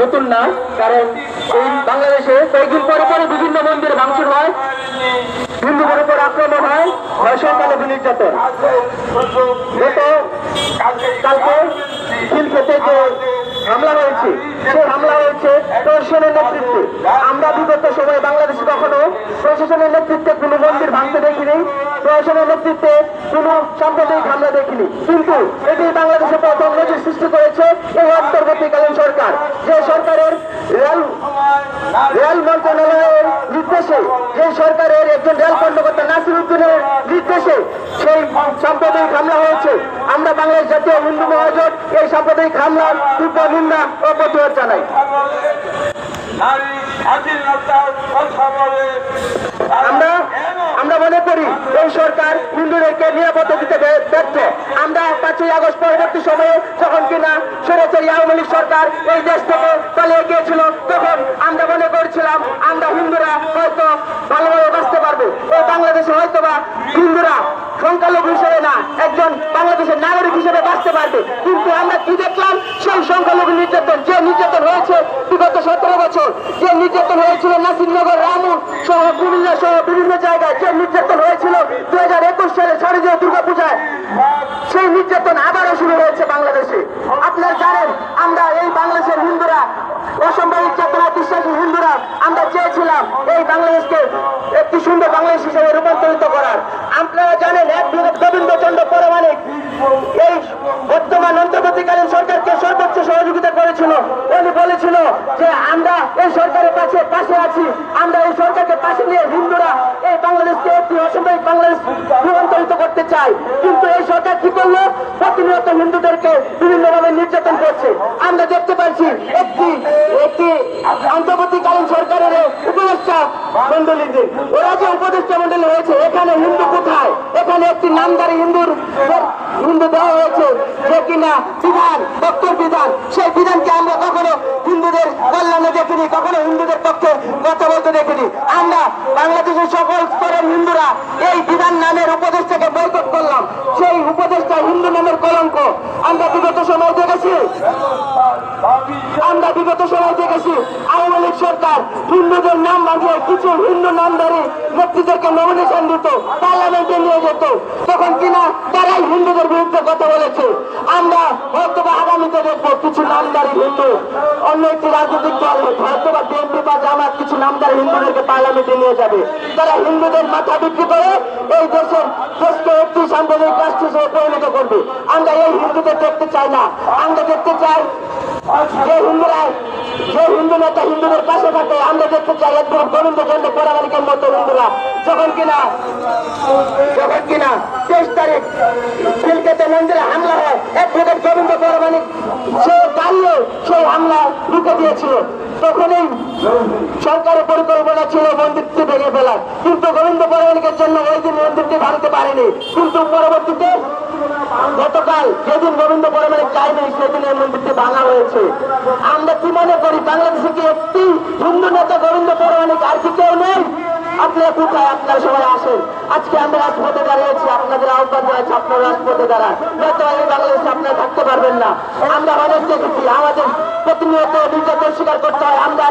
নতুন না, কারণ এই বাংলাদেশে কয়েকদিন পরে পরে বিভিন্ন মন্দিরে ভাঙচুর হয়। হিন্দুদের উপর আক্রমণ হয় ধর্ষণকালে নির্যাতন গত কালকে খিলক্ষেতে যে হামলা হয়েছে। সেই হামলা হয়েছে প্রশাসনের নেতৃত্বে। আমরা বিগত সময়ে বাংলাদেশে কখনো প্রশাসনের নেতৃত্বে কোনো মন্দির ভাঙতে দেখিনি। প্রশাসনের নেতৃত্বে কোনো সাম্প্রদায়িক হামলা দেখিনি। কিন্তু এটি বাংলাদেশে প্রথম নজির সৃষ্টি করেছে। এই সরকার, যে সরকারের রেল রেল মন্ত্রণালয়ের নির্দেশে, যে সরকারের একজন রেল কর্মকর্তা নাসির উদ্দিনের নির্দেশে সেই সাম্প্রদায়িক হামলা হয়েছে। আমরা বাংলাদেশ জাতীয় হিন্দু মহাজোট এই সাম্প্রদায়িক হামলার তীব্র নিন্দা ও প্রতিবাদ জানাই। আমরা আমরা মনে করি এই সরকার হিন্দুদেরকে নিরাপত্তা দিতে ব্য- ব্যর্থ। পাঁচই আগস্ট পরবর্তী সময়ে যখন কিনা স্বৈরাচারী আওয়ামী লীগ সরকার এই দেশ থেকে পালিয়ে গিয়েছিল, তখন আমরা মনে করছিলাম আমরা হিন্দুরা হয়তো ভালোভাবে বাঁচতে পারব। এই বাংলাদেশে হয়তো বা হিন্দুরা সংখ্যালঘু হিসেবে না, একজন বাংলাদেশের নাগরিক হিসেবে বাঁচতে পারবে। কিন্তু আমরা কি দেখলাম? সেই সংখ্যালঘু নির্যাতন, যে নির্যাতন হয়েছে বিগত সতেরো বছর, যে নির্যাতন হয়েছিল নাসিরনগর, রামু সহ কুমিল্লা সহ বিভিন্ন জায়গায় সেই নির্যাতন আবারও শুরু হয়েছে বাংলাদেশে। আপনারা জানেন, আমরা এই বাংলাদেশের হিন্দুরা, অসম্ভব চেতনা বিশ্বাসী হিন্দুরা, আমরা চেয়েছিলাম এই বাংলাদেশকে একটি সুন্দর বাংলাদেশ হিসেবে রূপান্তরিত করার। আপনারা জানেন এক গোবিন্দ চন্দ্র পরমাণিক এই বর্তমান অন্তর্বর্তীকালীন যে আমরা এই সরকারের কাছে পাশে আছি। আমরা এই সরকারকে পাশে নিয়ে হিন্দুরা এই বাংলাদেশকে একটি অসামরিক বাংলাদেশ রূপান্তরিত করতে চাই কিন্তু এই সরকার কি করল? প্রতিনিয়ত হিন্দুদেরকে বিভিন্নভাবে নির্যাতন করছে। আমরা দেখতে পাচ্ছি একটি একটি অন্তর্বর্তীকালীন সরকারের উপদেষ্টা মন্ডলীদের ওরা যে উপদেষ্টা মন্ডলী হয়েছে এখানে হিন্দু কোথায়? এখানে একটি নামদারি হিন্দুর হিন্দু দেওয়া হয়েছে যে কিনা বিধান দপ্তর বিধান। সেই বিধানকে আমরা কখনো হিন্দুদের কল্যাণে দেখিনি কখনো হিন্দুদের পক্ষে কথা বলতে দেখিনি আমরা বাংলাদেশের সকল স্তরের হিন্দুরা এই বিধান নামের উপদেষ্টাকে বয়কট করলাম। সেই উপদেষ্টা হিন্দু নামের কলঙ্ক। আমরা বিগত সময় দেখেছি। আমরা বিগত সময় দেখেছি আওয়ামী লীগ সরকার হিন্দুদের নাম বাঁধিয়ে কিছু হিন্দু নামধারী নেতৃত্বকে নমিনেশন দিত পার্লামেন্টে নিয়ে যেত। তখন কিনা তারাই হিন্দুদের বিরুদ্ধে কথা বলেছে। তারা হিন্দুদের মাথা বিক্রি করে, এই দেশের একটি সাম্প্রদায়িক রাষ্ট্র হিসেবে পরিণত করবে। আমরা এই হিন্দুদের দেখতে চাই না। আমরা দেখতে চাই যে হিন্দুরা, যে হিন্দু নেতা হিন্দুদের পাশে থাকে, আমরা দেখতে চাই একদম গোবিন্দ চন্দ্র পরামানিকের মতো হিন্দুরা। যখন কিনা যখন কিনা তেইশ তারিখ খিলকেতে মন্দিরে হামলা হয় অ্যাডভোকেট গোবিন্দ পরামানিক সে দাঁড়িয়ে সেই হামলা রুখে দিয়েছিল তখন এই সরকারের পরিকল্পনা ছিল মন্দিরটি ভেঙে ফেলার। কিন্তু গোবিন্দ পরামানিকের জন্য ওই দিন মন্দিরটি ভাঙতে পারেনি। কিন্তু পরবর্তীতে গতকাল যেদিন গোবিন্দ পরমাণিক চাইনি সেদিন এই মন্দিরটি ভাঙা হয়েছে। আমরা কি মনে করি, বাংলাদেশে কি একটি হিন্দু নেতা গোবিন্দ পরমাণিক আর কি কেউ নেই? আপনারা কোথায় আপনারা সবাই আসেন। আজকে আমরা রাজপথে দাঁড়িয়েছি, আপনাদের আহ্বান জানাচ্ছি, আপনারা রাজপথে দাঁড়ান। নয়তো এই বাংলাদেশে আপনারা থাকতে পারবেন না। আমরা অনেক দেখেছি আমাদের প্রতিনিয়ত নির্যাতন স্বীকার করতে হয়, আমরা